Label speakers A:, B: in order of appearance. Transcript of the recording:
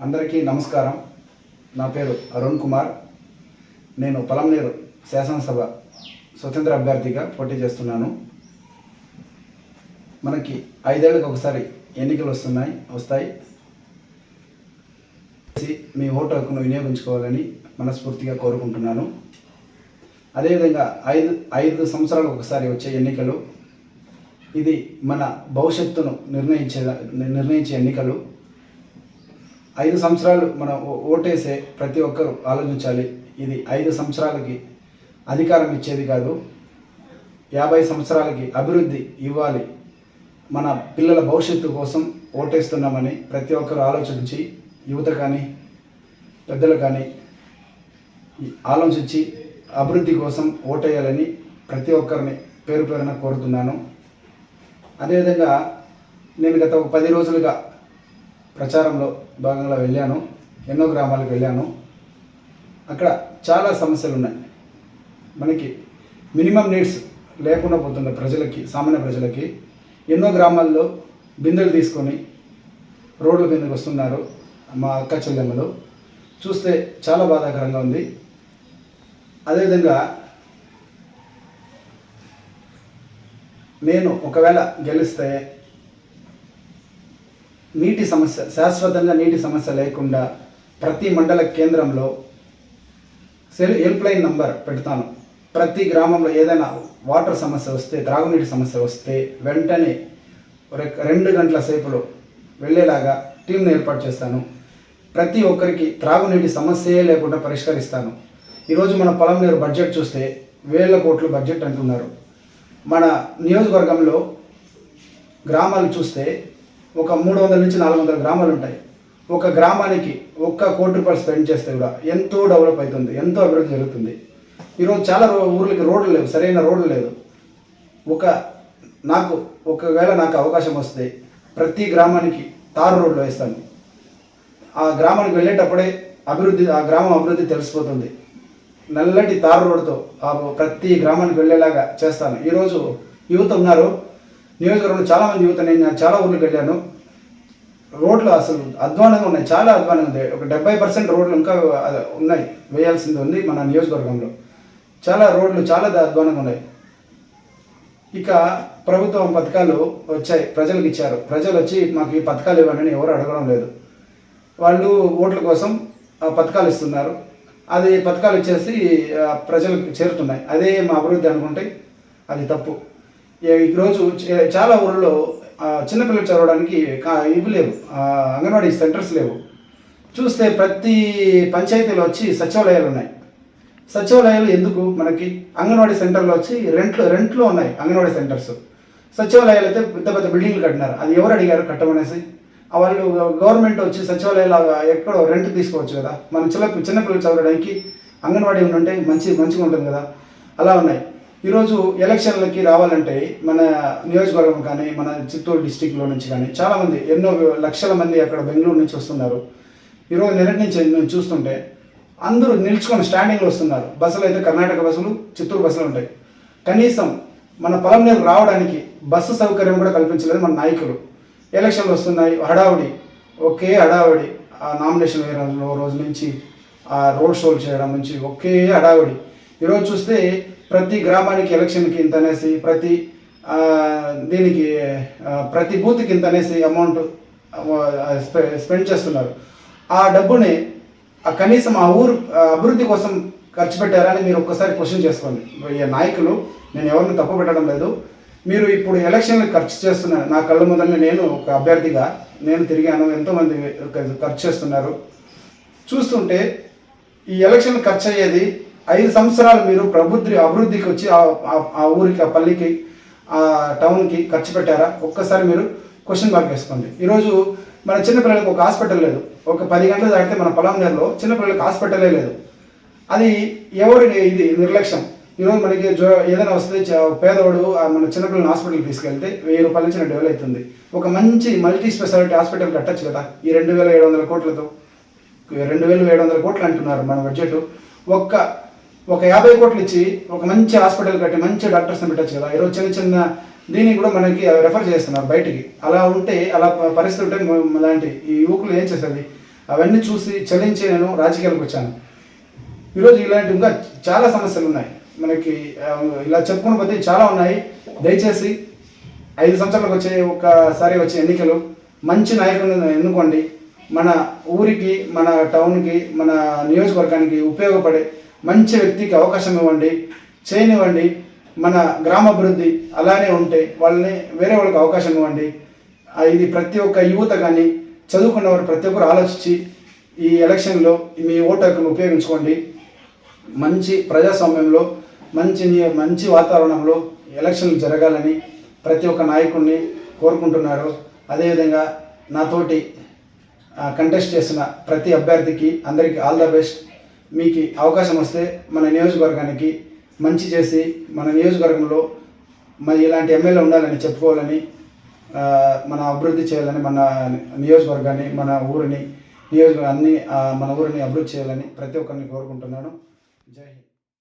A: అందరికీ నమస్కారం. నా పేరు అరుణ్ కుమార్. నేను పొలంనేరు శాసనసభ స్వతంత్ర అభ్యర్థిగా పోటీ చేస్తున్నాను. మనకి ఐదేళ్ళకి ఒకసారి ఎన్నికలు వస్తున్నాయి వస్తాయి. మీ ఓటు హక్కును వినియోగించుకోవాలని మనస్ఫూర్తిగా కోరుకుంటున్నాను. అదేవిధంగా ఐదు ఐదు సంవత్సరాలకు ఒకసారి వచ్చే ఎన్నికలు. ఇది మన భవిష్యత్తును నిర్ణయించే నిర్ణయించే ఎన్నికలు. ఐదు సంవత్సరాలు మనం ఓ- ఓటేసే ప్రతి ఒక్కరూ ఆలోచించాలి. ఇది ఐదు సంవత్సరాలకి అధికారం ఇచ్చేది కాదు. యాభై సంవత్సరాలకి అభివృద్ధి ఇవ్వాలి. మన పిల్లల భవిష్యత్తు కోసం ఓటేస్తున్నామని ప్రతి ఒక్కరు ఆలోచించి యువత కానీ పెద్దలు కానీ ఆలోచించి అభివృద్ధి కోసం ఓటేయాలని ప్రతి ఒక్కరిని పేరు పేరున కోరుతున్నాను. అదేవిధంగా నేను గత ఒక పది రోజులుగా ప్రచారంలో భాగంగా వెళ్ళాను. ఎన్నో గ్రామాలకు వెళ్ళాను. అక్కడ చాలా సమస్యలు ఉన్నాయి మనకి మినిమం నీడ్స్ లేకుండా పోతున్న ప్రజలకి సామాన్య ప్రజలకి. ఎన్నో గ్రామాల్లో బిందెలు తీసుకొని రోడ్ల మీదకి వస్తున్నారు మా అక్క చెల్లెమ్మలు. చూస్తే చాలా బాధాకరంగా ఉంది. అదేవిధంగా నేను ఒకవేళ గెలిస్తే నీటి సమస్య శాశ్వతంగా నీటి సమస్య లేకుండా ప్రతి మండల కేంద్రంలో సెల్ హెల్ప్ లైన్ నంబర్ పెడతాను. ప్రతి గ్రామంలో ఏదైనా వాటర్ సమస్య వస్తే త్రాగునీటి సమస్య వస్తే వెంటనే రెండు గంటల సేపులో వెళ్ళేలాగా టీంను ఏర్పాటు చేస్తాను. ప్రతి ఒక్కరికి త్రాగునీటి సమస్యే లేకుండా పరిష్కరిస్తాను. ఈరోజు మన పొలం నీరు బడ్జెట్ చూస్తే వేల కోట్లు బడ్జెట్ అంటున్నారు. మన నియోజకవర్గంలో గ్రామాలు చూస్తే ఒక మూడు వందల నుంచి నాలుగు వందల గ్రామాలు ఉంటాయి. ఒక గ్రామానికి ఒక్క కోటి రూపాయలు స్పెండ్ చేస్తే కూడా ఎంతో డెవలప్ అవుతుంది ఎంతో అభివృద్ధి జరుగుతుంది. ఈరోజు చాలా ఊర్లకి రోడ్లు లేవు సరైన రోడ్లు లేదు ఒక నాకు ఒకవేళ నాకు అవకాశం వస్తే ప్రతి గ్రామానికి తారు రోడ్లు వేస్తాను. ఆ గ్రామానికి వెళ్ళేటప్పుడే అభివృద్ధి ఆ గ్రామం అభివృద్ధి తెలిసిపోతుంది. నల్లటి తారు రోడ్డుతో ఆ ప్రతి గ్రామానికి వెళ్ళేలాగా చేస్తాను. ఈరోజు యువత ఉన్నారు నియోజకవర్గంలో చాలామంది యువత నేను చాలా ఊర్లకు వెళ్ళాను. రోడ్లు అసలు అధ్వానంగా ఉన్నాయి చాలా అధ్వానంగా ఉంది ఒక డెబ్బై పర్సెంట్ రోడ్లు ఇంకా ఉన్నాయి వేయాల్సింది ఉంది మన నియోజకవర్గంలో. చాలా రోడ్లు చాలా అధ్వానంగా ఉన్నాయి. ఇక ప్రభుత్వం పథకాలు వచ్చాయి ప్రజలకు ఇచ్చారు. ప్రజలు వచ్చి మాకు ఈ పథకాలు ఇవ్వండి ఎవరు అడగడం లేదు. వాళ్ళు ఓట్ల కోసం ఆ పథకాలు ఇస్తున్నారు. అది పథకాలు ఇచ్చేసి ప్రజలకు చేరుతున్నాయి. అదే మా అభివృద్ధి అనుకుంటే అది తప్పు. ఈరోజు చాలా ఊళ్ళో చిన్నపిల్లలు చదవడానికి కా- ఇవి లేవు. అంగన్వాడీ సెంటర్స్ లేవు. చూస్తే ప్రతి పంచాయతీలో వచ్చి సచివాలయాలు ఉన్నాయి. సచివాలయాలు ఎందుకు? మనకి అంగన్వాడీ సెంటర్లో వచ్చి రెంట్లో రెంట్లో ఉన్నాయి అంగన్వాడీ సెంటర్స్. సచివాలయాలు అయితే పెద్ద పెద్ద బిల్డింగ్లు కట్టినారు. అది ఎవరు అడిగారు కట్టమనేసి? వాళ్ళు గవర్నమెంట్ వచ్చి సచివాలయాలు ఎక్కడో రెంట్ తీసుకోవచ్చు కదా. మన చిన్న చిన్నపిల్లలు చదవడానికి అంగన్వాడీ ఉంటే మంచి మంచిగా ఉంటుంది కదా. అలా ఉన్నాయి. ఈరోజు ఎలక్షన్లకి రావాలంటే మన నియోజకవర్గం కానీ మన చిత్తూరు డిస్టిక్లో నుంచి కానీ చాలామంది ఎన్నో లక్షల మంది అక్కడ బెంగళూరు నుంచి వస్తున్నారు. ఈరోజు నిన్నటి నుంచి మేము చూస్తుంటే అందరూ నిల్చుకొని స్టాండింగ్లో వస్తున్నారు. బస్సులు అయితే కర్ణాటక బస్సులు చిత్తూరు బస్సులు ఉంటాయి. కనీసం మన పొలం నీరు రావడానికి బస్సు సౌకర్యం కూడా కల్పించలేదు మన నాయకులు. ఎలక్షన్లు వస్తున్నాయి హడావుడి ఒకే హడావుడి. ఆ నామినేషన్ వేయడంలో రోజు నుంచి ఆ రోడ్ షోలు చేయడం నుంచి ఒకే హడావుడి. ఈరోజు చూస్తే ప్రతి గ్రామానికి ఎలక్షన్కి ఇంత అనేసి ప్రతి దీనికి ప్రతి బూత్కి ఇంత అనేసి అమౌంట్ స్పెండ్ చేస్తున్నారు. ఆ డబ్బుని ఆ కనీసం ఆ ఊరు అభివృద్ధి కోసం ఖర్చు పెట్టారని మీరు ఒక్కసారి క్వశ్చన్ చేసుకోండి. ఈ నాయకులు నేను ఎవరిని తప్పు పెట్టడం లేదు. మీరు ఇప్పుడు ఎలక్షన్లు ఖర్చు చేస్తున్నారు నా కళ్ళ ముందరనే నేను ఒక అభ్యర్థిగా నేను తిరిగాను ఎంతోమంది ఖర్చు చేస్తున్నారు. చూస్తుంటే ఈ ఎలక్షన్ ఖర్చు అయ్యేది ఐదు సంవత్సరాలు మీరు ప్రభుత్వ అభివృద్ధికి వచ్చి ఆ- ఆ- ఊరికి ఆ పల్లికి ఆ టౌన్కి ఖర్చు పెట్టారా? ఒక్కసారి మీరు క్వశ్చన్ మార్క్ వేసుకోండి. ఈరోజు మన చిన్నపిల్లలకు ఒక హాస్పిటల్ లేదు. ఒక పది గంటలు దాటితే మన పొలం నేరులో చిన్నపిల్లలకు హాస్పిటలే లేదు. అది ఎవరి ఇది నిర్లక్ష్యం. ఈరోజు మనకి జ్వర ఏదైనా వస్తే పేదవాడు ఆ మన చిన్నపిల్లల హాస్పిటల్కి తీసుకెళ్తే వెయ్యి రూపాయల నుంచి రెండు వేలు అవుతుంది. ఒక మంచి మల్టీ స్పెషాలిటీ హాస్పిటల్ కట్టచ్చు కదా. ఈ రెండు వేల ఏడు వందల కోట్లతో. రెండు వేలు ఏడు వందల కోట్లు అంటున్నారు మన బడ్జెట్. ఒక్క ఒక యాభై కోట్లు ఇచ్చి ఒక మంచి హాస్పిటల్ కట్టి మంచి డాక్టర్స్ని పెట్టచ్చు కదా. ఈరోజు చిన్న చిన్న దీనికి కూడా మనకి రెఫర్ చేస్తున్నారు బయటికి. అలా ఉంటే అలా పరిస్థితి ఉంటే లాంటి ఈ యువకులు ఏం చేసేది అవన్నీ చూసి చలించి నేను రాజకీయాలకు వచ్చాను. ఈరోజు ఇలాంటి ఇంకా చాలా సమస్యలు ఉన్నాయి. మనకి ఇలా చెప్పుకున్న పోతే చాలా ఉన్నాయి. దయచేసి ఐదు సంవత్సరాలకు వచ్చే ఒకసారి వచ్చే ఎన్నికలు మంచి నాయకులను ఎన్నుకోండి. మన ఊరికి మన టౌన్కి మన నియోజకవర్గానికి ఉపయోగపడే మంచి వ్యక్తికి అవకాశం ఇవ్వండి చేయనివ్వండి మన గ్రామాభివృద్ధి అలానే ఉంటే వాళ్ళని వేరే వాళ్ళకి అవకాశం ఇవ్వండి. ఇది ప్రతి ఒక్క యువత కానీ చదువుకున్న వారు ప్రతి ఒక్కరు ఆలోచించి ఈ ఎలక్షన్లో మీ ఓటు హక్కును ఉపయోగించుకోండి. మంచి ప్రజాస్వామ్యంలో మంచి మంచి వాతావరణంలో ఎలక్షన్లు జరగాలని ప్రతి ఒక్క నాయకుడిని కోరుకుంటున్నారు. అదేవిధంగా నాతోటి కంటెస్ట్ చేసిన ప్రతి అభ్యర్థికి అందరికీ ఆల్ ద బెస్ట్. మీకు అవకాశం వస్తే మన నియోజకవర్గానికి మంచి చేసి మన నియోజకవర్గంలో మరి ఇలాంటి ఎమ్మెల్యే ఉండాలని చెప్పుకోవాలని మన అభివృద్ధి చేయాలని మన నియోజకవర్గాన్ని మన ఊరిని నియోజక అన్ని మన ఊరిని అభివృద్ధి చేయాలని ప్రతి ఒక్కరిని కోరుకుంటున్నాను. జై హింద్.